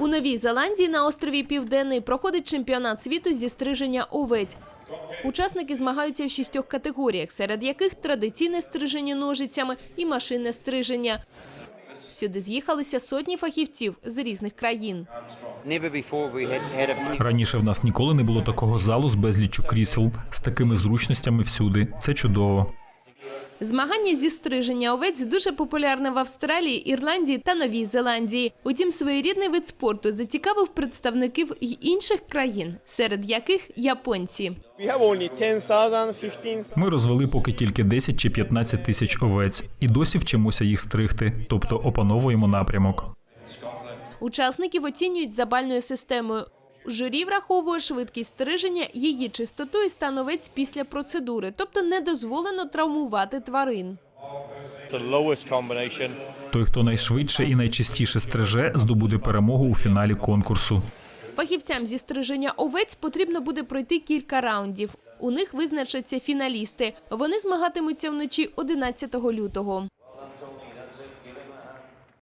У Новій Зеландії на острові Південний проходить чемпіонат світу зі стриження овець. Учасники змагаються в шістьох категоріях, серед яких традиційне стриження ножицями і машинне стриження. Сюди з'їхалися сотні фахівців з різних країн. Раніше в нас ніколи не було такого залу з безліччю крісел, з такими зручностями всюди. Це чудово. Змагання зі стриження овець дуже популярне в Австралії, Ірландії та Новій Зеландії. Утім, своєрідний вид спорту зацікавив представників й інших країн, серед яких японці. We have only 10,000, 15,000. Ми розвели поки тільки 10 чи 15 тисяч овець і досі вчимося їх стригти, тобто опановуємо напрямок. Учасників оцінюють за бальною системою. Журі враховує швидкість стриження, її чистоту і стан овець після процедури, тобто не дозволено травмувати тварин. Той, хто найшвидше і найчистіше стриже, здобуде перемогу у фіналі конкурсу. Фахівцям зі стриження овець потрібно буде пройти кілька раундів. У них визначаться фіналісти. Вони змагатимуться вночі 11 лютого.